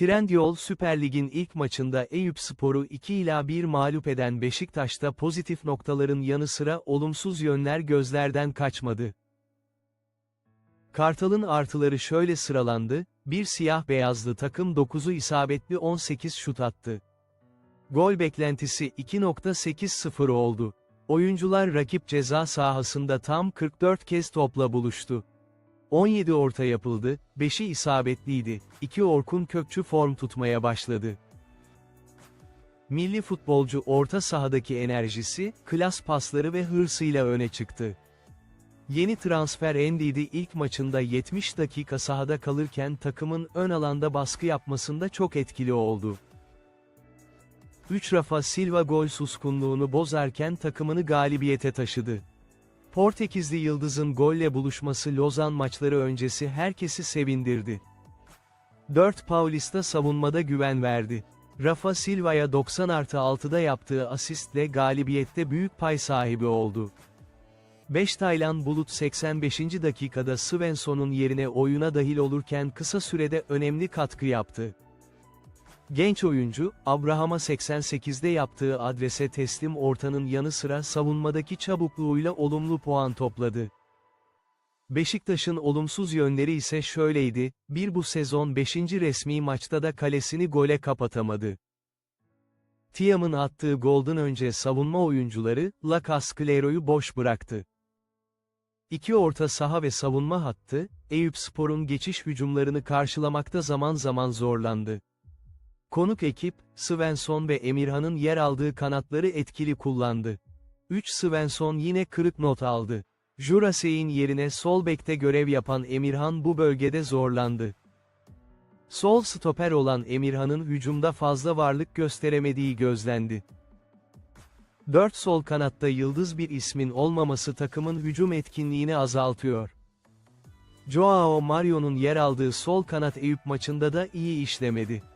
Trendyol Süper Lig'in ilk maçında Eyüpspor'u 2 ila 1 mağlup eden Beşiktaş'ta pozitif noktaların yanı sıra olumsuz yönler gözlerden kaçmadı. Kartal'ın artıları şöyle sıralandı, bir siyah beyazlı takım 9'u isabetli 18 şut attı. Gol beklentisi 2.80 oldu. Oyuncular rakip ceza sahasında tam 44 kez topla buluştu. 17 orta yapıldı, 5'i isabetliydi. 2 Orkun Kökçü form tutmaya başladı. Milli futbolcu orta sahadaki enerjisi, klas pasları ve hırsıyla öne çıktı. Yeni transfer Endidi ilk maçında 70 dakika sahada kalırken takımın ön alanda baskı yapmasında çok etkili oldu. 3 Rafa Silva gol suskunluğunu bozarken takımını galibiyete taşıdı. Portekizli Yıldız'ın golle buluşması Lozan maçları öncesi herkesi sevindirdi. 4 Paulista savunmada güven verdi. Rafa Silva'ya 90 artı 6'da yaptığı asistle galibiyette büyük pay sahibi oldu. 5 Taylan Bulut 85. dakikada Svensson'un yerine oyuna dahil olurken kısa sürede önemli katkı yaptı. Genç oyuncu, Abraham'a 88'de yaptığı adrese teslim ortanın yanı sıra savunmadaki çabukluğuyla olumlu puan topladı. Beşiktaş'ın olumsuz yönleri ise şöyleydi, bir bu sezon 5. resmi maçta da kalesini gole kapatamadı. Tiam'ın attığı golden önce savunma oyuncuları, Lakas Clero'yu boş bıraktı. İki orta saha ve savunma hattı, Eyüpspor'un geçiş hücumlarını karşılamakta zaman zaman zorlandı. Konuk ekip, Svensson ve Emirhan'ın yer aldığı kanatları etkili kullandı. 3 Svensson yine kırık not aldı. Jurasey'in yerine sol bekte görev yapan Emirhan bu bölgede zorlandı. Sol stoper olan Emirhan'ın hücumda fazla varlık gösteremediği gözlendi. 4 sol kanatta yıldız bir ismin olmaması takımın hücum etkinliğini azaltıyor. Joao Mario'nun yer aldığı sol kanat Eyüp maçında da iyi işlemedi.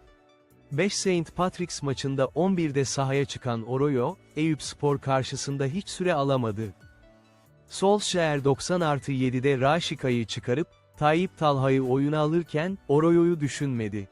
5 St. Patrick's maçında 11'de sahaya çıkan Oroyo, Eyüp Spor karşısında hiç süre alamadı. Solskjaer 90 artı 7'de Raşika'yı çıkarıp, Tayyip Talha'yı oyuna alırken, Oroyo'yu düşünmedi.